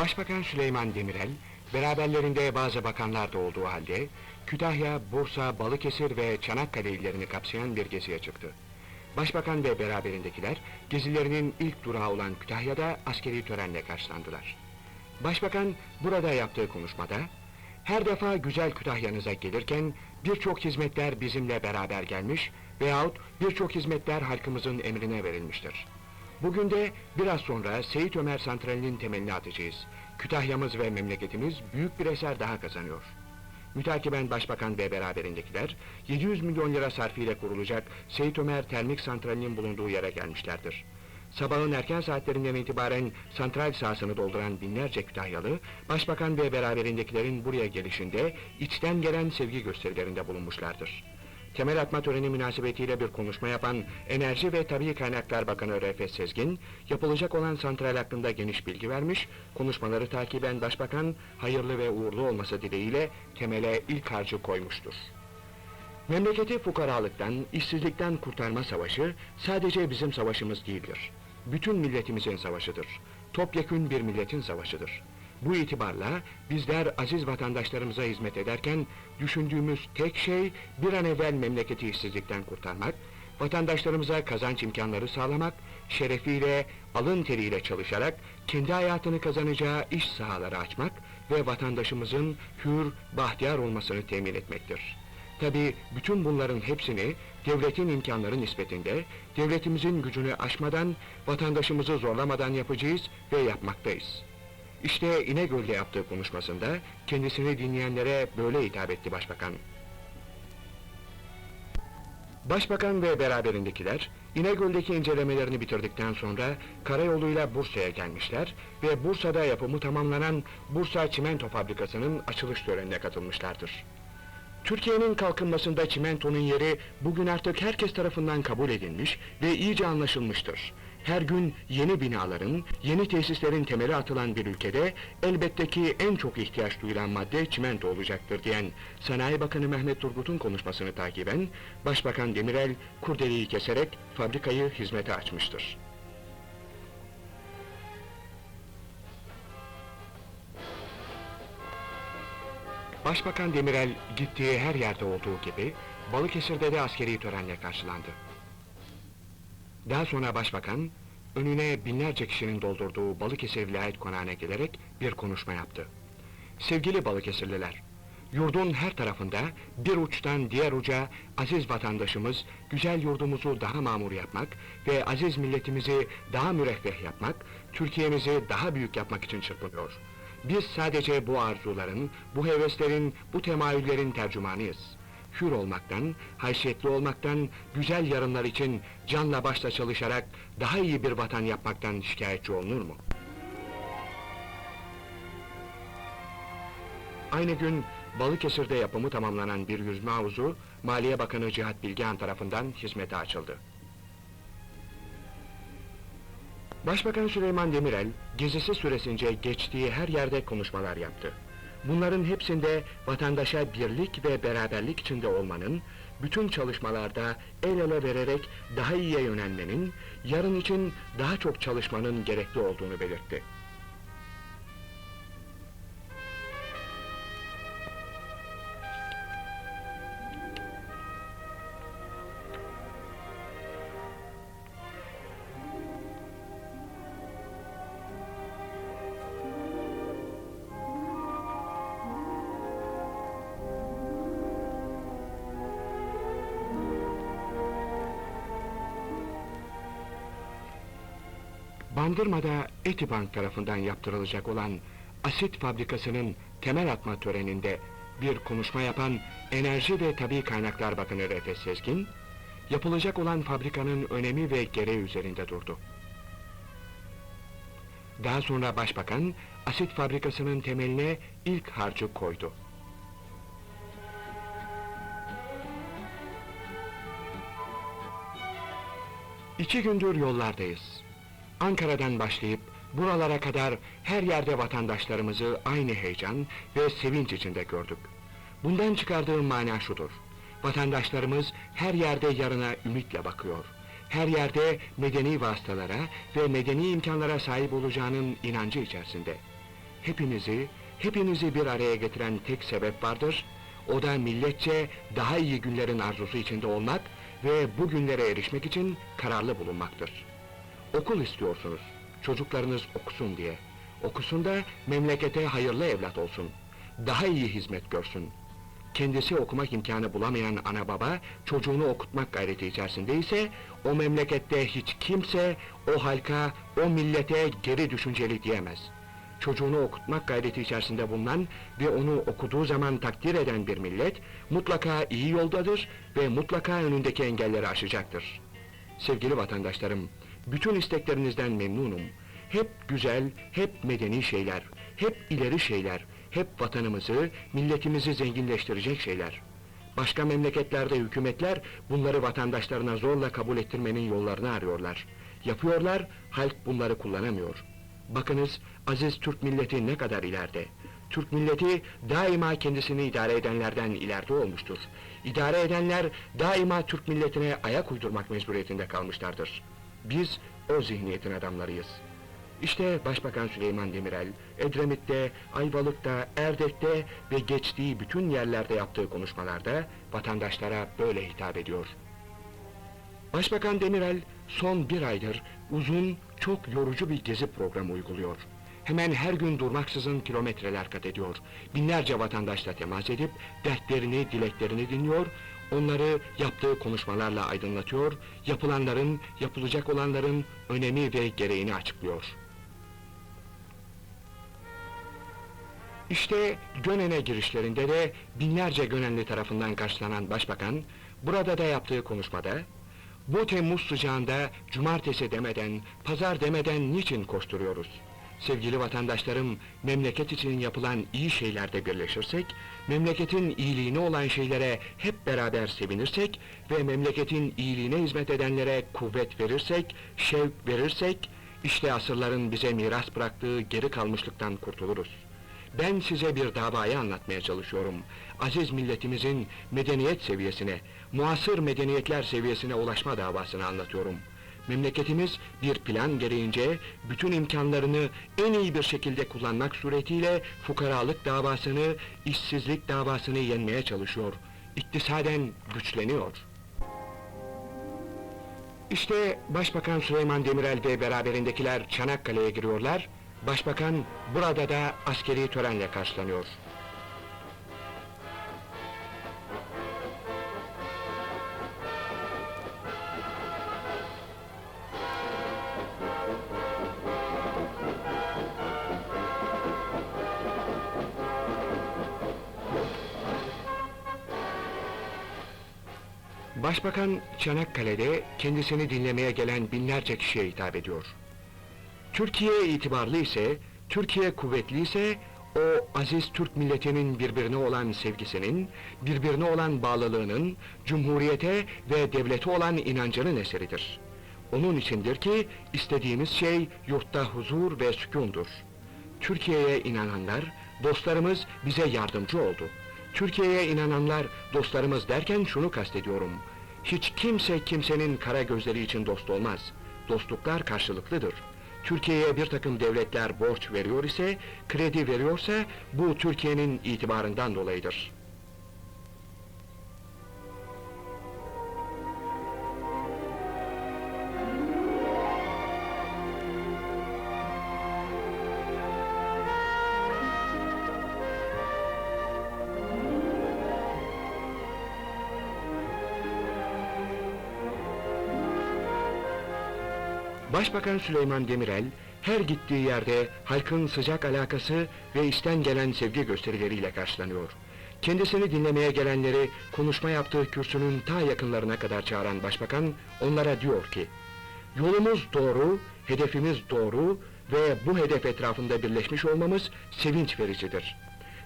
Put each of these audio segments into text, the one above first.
Başbakan Süleyman Demirel, beraberlerinde bazı bakanlar da olduğu halde, Kütahya, Bursa, Balıkesir ve Çanakkale illerini kapsayan bir geziye çıktı. Başbakan ve beraberindekiler, gezilerinin ilk durağı olan Kütahya'da askeri törenle karşılandılar. Başbakan burada yaptığı konuşmada, her defa güzel Kütahya'nıza gelirken birçok hizmetler bizimle beraber gelmiş veyahut birçok hizmetler halkımızın emrine verilmiştir. Bugün de biraz sonra Seyit Ömer Santrali'nin temelini atacağız. Kütahya'mız ve memleketimiz büyük bir eser daha kazanıyor. Mütakiben Başbakan ve beraberindekiler 700 milyon lira sarfıyla kurulacak Seyit Ömer Termik Santrali'nin bulunduğu yere gelmişlerdir. Sabahın erken saatlerinden itibaren santral sahasını dolduran binlerce Kütahyalı, Başbakan ve beraberindekilerin buraya gelişinde içten gelen sevgi gösterilerinde bulunmuşlardır. Temel atma töreni münasebetiyle bir konuşma yapan Enerji ve Tabii Kaynaklar Bakanı Refet Sezgin, yapılacak olan santral hakkında geniş bilgi vermiş, konuşmaları takiben Başbakan hayırlı ve uğurlu olması dileğiyle temele ilk harcı koymuştur. Memleketi fukaralıktan, işsizlikten kurtarma savaşı sadece bizim savaşımız değildir. Bütün milletimizin savaşıdır. Topyekün bir milletin savaşıdır. Bu itibarla bizler aziz vatandaşlarımıza hizmet ederken düşündüğümüz tek şey bir an evvel memleketi işsizlikten kurtarmak, vatandaşlarımıza kazanç imkanları sağlamak, şerefiyle, alın teriyle çalışarak kendi hayatını kazanacağı iş sahaları açmak ve vatandaşımızın hür, bahtiyar olmasını temin etmektir. Tabi bütün bunların hepsini devletin imkanları nispetinde, devletimizin gücünü aşmadan, vatandaşımızı zorlamadan yapacağız ve yapmaktayız. İşte İnegöl'de yaptığı konuşmasında kendisini dinleyenlere böyle hitap etti başbakan. Başbakan ve beraberindekiler İnegöl'deki incelemelerini bitirdikten sonra karayoluyla Bursa'ya gelmişler ve Bursa'da yapımı tamamlanan Bursa Çimento Fabrikası'nın açılış törenine katılmışlardır. Türkiye'nin kalkınmasında çimentonun yeri bugün artık herkes tarafından kabul edilmiş ve iyice anlaşılmıştır. Her gün yeni binaların, yeni tesislerin temeli atılan bir ülkede elbette ki en çok ihtiyaç duyulan madde çimento olacaktır diyen Sanayi Bakanı Mehmet Turgut'un konuşmasını takiben Başbakan Demirel kurdeleyi keserek fabrikayı hizmete açmıştır. Başbakan Demirel gittiği her yerde olduğu gibi Balıkesir'de de askeri törenle karşılandı. Daha sonra başbakan önüne binlerce kişinin doldurduğu Balıkesir Vilayet Konağı'na gelerek bir konuşma yaptı. Sevgili Balıkesirliler, yurdun her tarafında bir uçtan diğer uca aziz vatandaşımız güzel yurdumuzu daha mamur yapmak ve aziz milletimizi daha müreffeh yapmak, Türkiye'mizi daha büyük yapmak için çırpınıyor. Biz sadece bu arzuların, bu heveslerin, bu temayüllerin tercümanıyız. Hür olmaktan, haysiyetli olmaktan, güzel yarınlar için canla başla çalışarak daha iyi bir vatan yapmaktan şikayetçi olunur mu? Aynı gün Balıkesir'de yapımı tamamlanan bir yüzme havuzu, Maliye Bakanı Cihat Bilgehan tarafından hizmete açıldı. Başbakan Süleyman Demirel, gezisi süresince geçtiği her yerde konuşmalar yaptı. Bunların hepsinde vatandaşa birlik ve beraberlik içinde olmanın, bütün çalışmalarda el ele vererek daha iyiye yönelmenin, yarın için daha çok çalışmanın gerekli olduğunu belirtti. Bandırma'da Etibank tarafından yaptırılacak olan asit fabrikasının temel atma töreninde bir konuşma yapan Enerji ve Tabii Kaynaklar Bakanı Refet Sezgin, yapılacak olan fabrikanın önemi ve gereği üzerinde durdu. Daha sonra Başbakan, asit fabrikasının temeline ilk harcı koydu. İki gündür yollardayız. Ankara'dan başlayıp buralara kadar her yerde vatandaşlarımızı aynı heyecan ve sevinç içinde gördük. Bundan çıkardığım mana şudur. Vatandaşlarımız her yerde yarına ümitle bakıyor. Her yerde medeni vasıtalara ve medeni imkanlara sahip olacağının inancı içerisinde. hepinizi, hepinizi bir araya getiren tek sebep vardır. O da milletçe daha iyi günlerin arzusu içinde olmak ve bu günlere erişmek için kararlı bulunmaktır. Okul istiyorsunuz, çocuklarınız okusun diye. Okusun da memlekete hayırlı evlat olsun. Daha iyi hizmet görsün. Kendisi okumak imkanı bulamayan ana baba, çocuğunu okutmak gayreti içerisinde ise, o memlekette hiç kimse o halka, o millete geri düşünceli diyemez. Çocuğunu okutmak gayreti içerisinde bulunan ve onu okuduğu zaman takdir eden bir millet, mutlaka iyi yoldadır ve mutlaka önündeki engelleri aşacaktır. Sevgili vatandaşlarım, bütün isteklerinizden memnunum. Hep güzel, hep medeni şeyler, hep ileri şeyler, hep vatanımızı, milletimizi zenginleştirecek şeyler. Başka memleketlerde hükümetler bunları vatandaşlarına zorla kabul ettirmenin yollarını arıyorlar. Yapıyorlar, halk bunları kullanamıyor. Bakınız, aziz Türk milleti ne kadar ileride. Türk milleti daima kendisini idare edenlerden ileride olmuştur. İdare edenler daima Türk milletine ayak uydurmak mecburiyetinde kalmışlardır. Biz o zihniyetin adamlarıyız. İşte Başbakan Süleyman Demirel, Edremit'te, Ayvalık'ta, Erdek'te ve geçtiği bütün yerlerde yaptığı konuşmalarda vatandaşlara böyle hitap ediyor. Başbakan Demirel son bir aydır uzun, çok yorucu bir gezi programı uyguluyor. Hemen her gün durmaksızın kilometreler kat ediyor. Binlerce vatandaşla temas edip dertlerini, dileklerini dinliyor, onları yaptığı konuşmalarla aydınlatıyor, yapılanların, yapılacak olanların önemi ve gereğini açıklıyor. İşte Gönen'e girişlerinde de binlerce Gönenli tarafından karşılanan başbakan, burada da yaptığı konuşmada, bu Temmuz sıcağında cumartesi demeden, pazar demeden niçin koşturuyoruz? Sevgili vatandaşlarım, memleket için yapılan iyi şeylerde birleşirsek, memleketin iyiliğine olan şeylere hep beraber sevinirsek ve memleketin iyiliğine hizmet edenlere kuvvet verirsek, şevk verirsek, işte asırların bize miras bıraktığı geri kalmışlıktan kurtuluruz. Ben size bir davayı anlatmaya çalışıyorum. Aziz milletimizin medeniyet seviyesine, muasır medeniyetler seviyesine ulaşma davasını anlatıyorum. Memleketimiz bir plan gereğince bütün imkanlarını en iyi bir şekilde kullanmak suretiyle fukaralık davasını, işsizlik davasını yenmeye çalışıyor. İktisaden güçleniyor. İşte Başbakan Süleyman Demirel ve beraberindekiler Çanakkale'ye giriyorlar. Başbakan burada da askeri törenle karşılanıyor. Başbakan Çanakkale'de kendisini dinlemeye gelen binlerce kişiye hitap ediyor. Türkiye itibarlı ise, Türkiye kuvvetli ise, o aziz Türk milletinin birbirine olan sevgisinin, birbirine olan bağlılığının, cumhuriyete ve devlete olan inancının eseridir. Onun içindir ki, istediğimiz şey yurtta huzur ve sükundur. Türkiye'ye inananlar, dostlarımız bize yardımcı oldu. Türkiye'ye inananlar, dostlarımız derken şunu kastediyorum. Hiç kimse kimsenin kara gözleri için dost olmaz. Dostluklar karşılıklıdır. Türkiye'ye bir takım devletler borç veriyor ise, kredi veriyorsa, bu Türkiye'nin itibarından dolayıdır. Başbakan Süleyman Demirel, her gittiği yerde halkın sıcak alakası ve işten gelen sevgi gösterileriyle karşılanıyor. Kendisini dinlemeye gelenleri konuşma yaptığı kürsünün ta yakınlarına kadar çağıran başbakan onlara diyor ki, Yolumuz doğru, hedefimiz doğru ve bu hedef etrafında birleşmiş olmamız sevinç vericidir.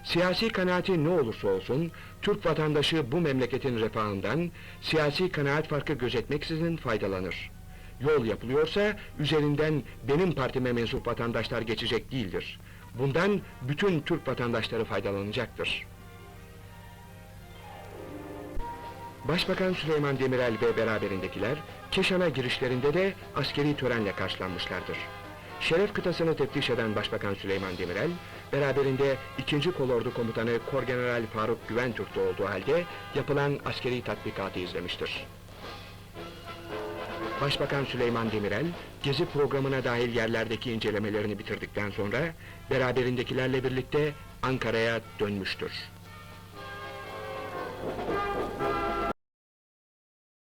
Siyasi kanaati ne olursa olsun, Türk vatandaşı bu memleketin refahından, siyasi kanaat farkı gözetmeksizin faydalanır. Yol yapılıyorsa, üzerinden benim partime mensup vatandaşlar geçecek değildir. Bundan bütün Türk vatandaşları faydalanacaktır. Başbakan Süleyman Demirel ve beraberindekiler, Keşan'a girişlerinde de askeri törenle karşılanmışlardır. Şeref kıtasını teftiş eden Başbakan Süleyman Demirel, beraberinde 2. Kolordu Komutanı Korgeneral Faruk Güventürk'te olduğu halde yapılan askeri tatbikatı izlemiştir. Başbakan Süleyman Demirel, gezi programına dahil yerlerdeki incelemelerini bitirdikten sonra, beraberindekilerle birlikte Ankara'ya dönmüştür.